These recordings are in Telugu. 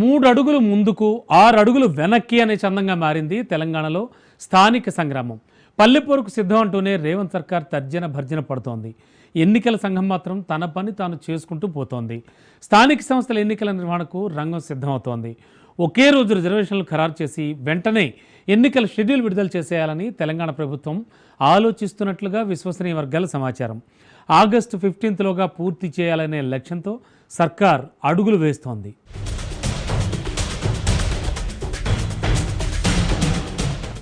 మూడు అడుగులు ముందుకు ఆరు అడుగులు వెనక్కి అనే చందంగా మారింది తెలంగాణలో స్థానిక సంగ్రామం. పల్లెపోరుకు సిద్ధం అంటూనే రేవంత్ సర్కార్ తర్జన భర్జన పడుతోంది. ఎన్నికల సంఘం మాత్రం తన పని తాను చేసుకుంటూ పోతోంది. స్థానిక సంస్థల ఎన్నికల నిర్వహణకు రంగం సిద్ధమవుతోంది. ఒకే రోజు రిజర్వేషన్లు ఖరారు చేసి వెంటనే ఎన్నికల షెడ్యూల్ విడుదల చేసేయాలని తెలంగాణ ప్రభుత్వం ఆలోచిస్తున్నట్లుగా విశ్వసనీయ వర్గాల సమాచారం. ఆగస్టు ఫిఫ్టీన్త్లోగా పూర్తి చేయాలనే లక్ష్యంతో సర్కార్ అడుగులు వేస్తోంది.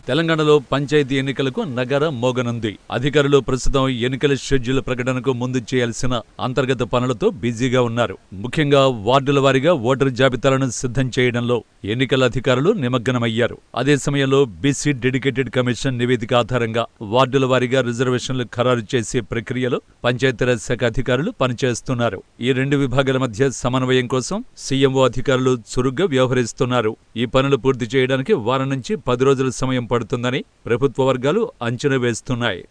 తెలంగాణలో పంచాయతీ ఎన్నికలకు నగర మోగనుంది. అధికారులు ప్రస్తుతం ఎన్నికల షెడ్యూల్ ప్రకటనకు ముందు చేయాల్సిన అంతర్గత పనులతో బిజీగా ఉన్నారు. ముఖ్యంగా వార్డుల వారీగా ఓటరు జాబితాలను సిద్ధం చేయడంలో ఎన్నికల అధికారులు నిమగ్నమయ్యారు. అదే సమయంలో బీసీ డెడికేటెడ్ కమిషన్ నివేదిక ఆధారంగా వార్డుల వారీగా రిజర్వేషన్లు ఖరారు చేసే ప్రక్రియలో పంచాయతీరాజ్ శాఖ అధికారులు పనిచేస్తున్నారు. ఈ రెండు విభాగాల మధ్య సమన్వయం కోసం సీఎంఓ అధికారులు చురుగ్గా వ్యవహరిస్తున్నారు. ఈ పనులు పూర్తి చేయడానికి వారం నుంచి పది రోజుల సమయం పడుతుందని ప్రభుత్వ వర్గాలు అంచనా వేస్తున్నాయి.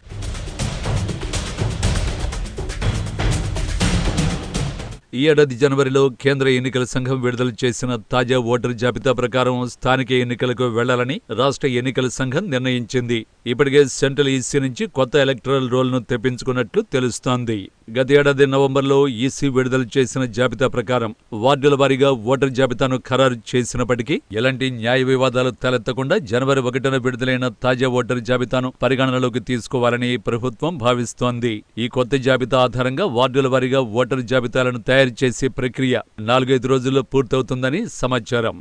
ఈ ఏడాది జనవరిలో కేంద్ర ఎన్నికల సంఘం విడుదల చేసిన తాజా ఓటరు జాబితా ప్రకారం స్థానిక ఎన్నికలకు వెళ్ళాలని రాష్ట్ర ఎన్నికల సంఘం నిర్ణయించింది. ఇప్పటికే సెంట్రల్ ఈసీ నుంచి కొత్త ఎలక్టరల్ రోల్ను తెప్పించుకున్నట్లు తెలుస్తోంది. గతేడాది నవంబర్లో ఈసీ విడుదల చేసిన జాబితా ప్రకారం వార్డుల వారీగా ఓటర్ జాబితాను ఖరారు చేసినప్పటికీ ఎలాంటి న్యాయ వివాదాలు తలెత్తకుండా జనవరి ఒకటిన విడుదలైన తాజా ఓటర్ జాబితాను పరిగణనలోకి తీసుకోవాలని ప్రభుత్వం భావిస్తోంది. ఈ కొత్త జాబితా ఆధారంగా వార్డుల వారీగా ఓటర్ జాబితాలను తయారు చేసే ప్రక్రియ నాలుగైదు రోజుల్లో పూర్తవుతుందని సమాచారం.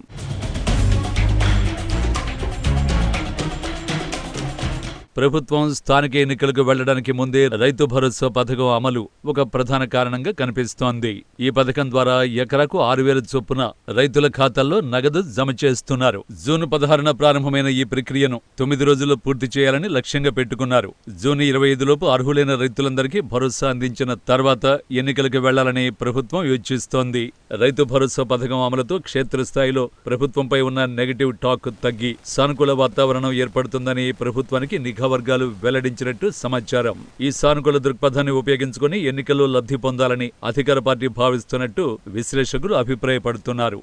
ప్రభుత్వం స్థానిక ఎన్నికలకు వెళ్ళడానికి ముందే రైతు భరోసా పథకం అమలు ఒక ప్రధాన కారణంగా కనిపిస్తోంది. ఈ పథకం ద్వారా ఎకరాకు ఆరు వేల చొప్పున రైతుల ఖాతాల్లో నగదు జమ చేస్తున్నారు. జూన్ పదహారున ప్రారంభమైన ఈ ప్రక్రియను తొమ్మిది రోజుల్లో పూర్తి చేయాలని లక్ష్యంగా పెట్టుకున్నారు. జూన్ ఇరవై ఐదులోపు అర్హులైన రైతులందరికీ భరోసా అందించిన తర్వాత ఎన్నికలకు వెళ్ళాలని ప్రభుత్వం యోచిస్తోంది. రైతు భరోసా పథకం అమలుతో క్షేత్రస్థాయిలో ప్రభుత్వంపై ఉన్న నెగటివ్ టాక్ తగ్గి సానుకూల వాతావరణం ఏర్పడుతుందని ప్రభుత్వానికి నిఘా వర్గాలు వెల్లడించినట్టు సమాచారం. ఈ సానుకూల దృక్పథాన్ని ఉపయోగించుకుని ఎన్నికల్లో లబ్ధి పొందాలని అధికార పార్టీ భావిస్తున్నట్టు విశ్లేషకులు అభిప్రాయపడుతున్నారు.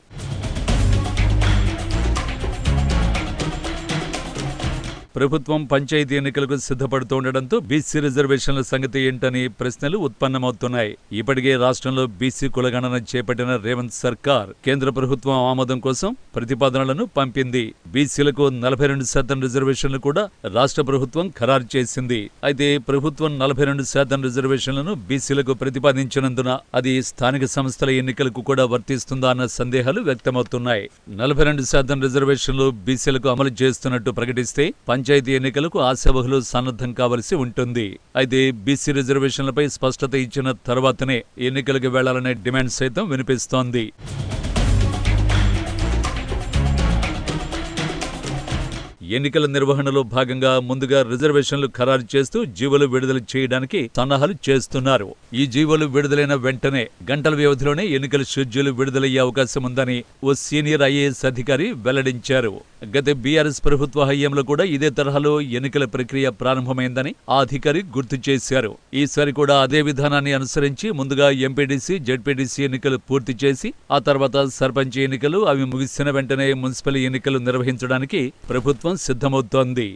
ప్రభుత్వం పంచాయతీ ఎన్నికలకు సిద్ధపడుతుండటంతో బీసీ రిజర్వేషన్ల సంగతి ఏంటని ప్రశ్నలు ఉత్పన్నమవుతున్నాయి. ఇప్పటికే రాష్ట్రంలో బీసీ కులగణన చేపట్టిన రేవంత్ సర్కార్ కేంద్ర ప్రభుత్వం ఆమోదం కోసం ప్రతిపాదనలను పంపింది. బీసీలకు నలభై రెండు శాతం రిజర్వేషన్లు కూడా రాష్ట్ర ప్రభుత్వం ఖరారు చేసింది. అయితే ప్రభుత్వం నలభై రెండు శాతం రిజర్వేషన్లను బీసీలకు ప్రతిపాదించినందున అది స్థానిక సంస్థల ఎన్నికలకు కూడా వర్తిస్తుందా అన్న సందేహాలు వ్యక్తమవుతున్నాయి. నలభై రెండు శాతం రిజర్వేషన్లు బీసీలకు అమలు చేస్తున్నట్టు ప్రకటిస్తే పంచాయతీ ఎన్నికలకు ఆశావహులు సన్నద్ధం కావలసి ఉంటుంది. అయితే బీసీ రిజర్వేషన్లపై స్పష్టత ఇచ్చిన తర్వాతనే ఎన్నికలకు వెళ్ళాలనే డిమాండ్ సైతం వినిపిస్తోంది. ఎన్నికల నిర్వహణలో భాగంగా ముందుగా రిజర్వేషన్లు ఖరారు చేస్తూ జీవోలు విడుదల చేయడానికి సన్నాహాలు చేస్తున్నారు. ఈ జీవోలు విడుదలైన వెంటనే గంటల వ్యవధిలోనే ఎన్నికల షెడ్యూల్ విడుదలయ్యే అవకాశం ఉందని ఓ సీనియర్ ఐఏఎస్ అధికారి వెల్లడించారు. గత బీఆర్ఎస్ ప్రభుత్వ హయాంలో కూడా ఇదే తరహాలో ఎన్నికల ప్రక్రియ ప్రారంభమైందని ఆ అధికారి గుర్తు చేశారు. ఈసారి కూడా అదే విధానాన్ని అనుసరించి ముందుగా ఎంపీడీసీ జడ్పీడీసీ ఎన్నికలు పూర్తి చేసి ఆ తర్వాత సర్పంచ్ ఎన్నికలు అవి ముగిసిన వెంటనే మున్సిపల్ ఎన్నికలు నిర్వహించడానికి ప్రభుత్వం సిద్ధమవుతోంది.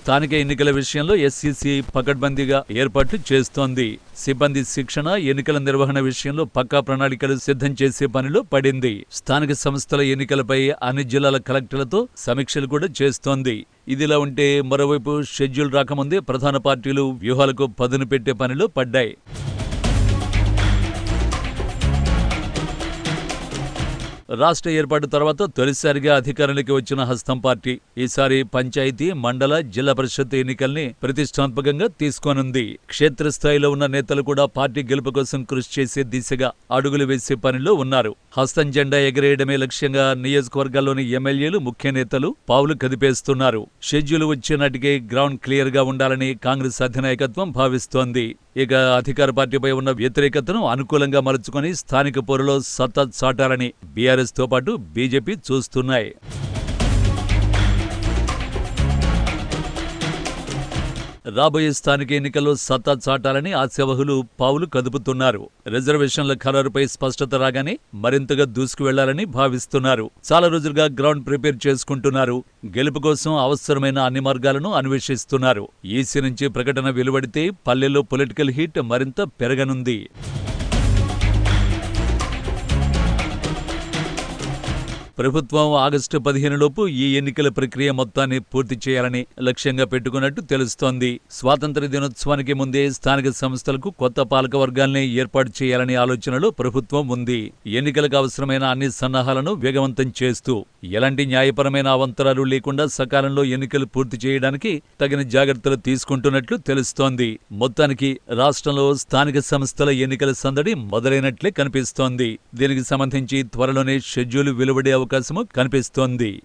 స్థానిక ఎన్నికల విషయంలో ఎస్సీసీ పకడ్బందీగా ఏర్పాట్లు చేస్తోంది. సిబ్బంది శిక్షణ ఎన్నికల నిర్వహణ విషయంలో పక్కా ప్రణాళికలు సిద్ధం చేసే పనిలో పడింది. స్థానిక సంస్థల ఎన్నికలపై అన్ని జిల్లాల కలెక్టర్లతో సమీక్షలు కూడా చేస్తోంది. ఇదిలా ఉంటే మరోవైపు షెడ్యూల్ రాకముందే ప్రధాన పార్టీలు వ్యూహాలకు పదును పెట్టే పనిలో పడ్డాయి. రాష్ట్ర ఏర్పాటు తర్వాత తొలిసారిగా అధికారంలోకి వచ్చిన హస్తం పార్టీ ఈసారి పంచాయతీ మండల జిల్లా పరిషత్ ఎన్నికల్ని ప్రతిష్టాత్మకంగా తీసుకోనుంది. క్షేత్రస్థాయిలో ఉన్న నేతలు కూడా పార్టీ గెలుపు కోసం కృషి చేసే దిశగా అడుగులు వేసే పనిలో ఉన్నారు. హస్తం జెండా ఎగరేయడమే లక్ష్యంగా నియోజకవర్గాల్లోని ఎమ్మెల్యేలు ముఖ్య నేతలు పావులు కదిపేస్తున్నారు. షెడ్యూల్ వచ్చే నాటికే గ్రౌండ్ క్లియర్గా ఉండాలని కాంగ్రెస్ అధినాయకత్వం భావిస్తోంది. ఇక అధికార పార్టీపై ఉన్న వ్యతిరేకతను అనుకూలంగా మలుచుకొని స్థానిక పోరులో సత్తా చాటాలని బీఆర్ఎస్తో పాటు బీజేపీ చూస్తున్నాయి. రాబోయే స్థానిక ఎన్నికల్లో సత్తా చాటాలని ఆశావహులు పావులు కదుపుతున్నారు. రిజర్వేషన్ల ఖరారుపై స్పష్టత రాగానే మరింతగా దూసుకు వెళ్ళాలని భావిస్తున్నారు. చాలా రోజులుగా గ్రౌండ్ ప్రిపేర్ చేసుకుంటున్నారు. గెలుపు కోసం అవసరమైన అన్ని మార్గాలను అన్వేషిస్తున్నారు. ఈసీ నుంచి ప్రకటన వెలువడితే పల్లెల్లో పొలిటికల్ హీట్ మరింత పెరగనుంది. ప్రభుత్వం ఆగస్టు పదిహేనులోపు ఈ ఎన్నికల ప్రక్రియ మొత్తాన్ని పూర్తి చేయాలని లక్ష్యంగా పెట్టుకున్నట్టు తెలుస్తోంది. స్వాతంత్ర దినోత్సవానికి ముందే స్థానిక సంస్థలకు కొత్త పాలకవర్గాల్ని ఏర్పాటు చేయాలనే ఆలోచనలో ప్రభుత్వం ఉంది. ఎన్నికలకు అవసరమైన అన్ని సన్నాహాలను వేగవంతం చేస్తూ ఎలాంటి న్యాయపరమైన అవంతరాలు లేకుండా సకాలంలో ఎన్నికలు పూర్తి చేయడానికి తగిన జాగ్రత్తలు తీసుకుంటున్నట్లు తెలుస్తోంది. మొత్తానికి రాష్ట్రంలో స్థానిక సంస్థల ఎన్నికల సందడి మొదలైనట్లే కనిపిస్తోంది. దీనికి సంబంధించి త్వరలోనే షెడ్యూల్ వెలువడే అవకాశము కనిపిస్తోంది.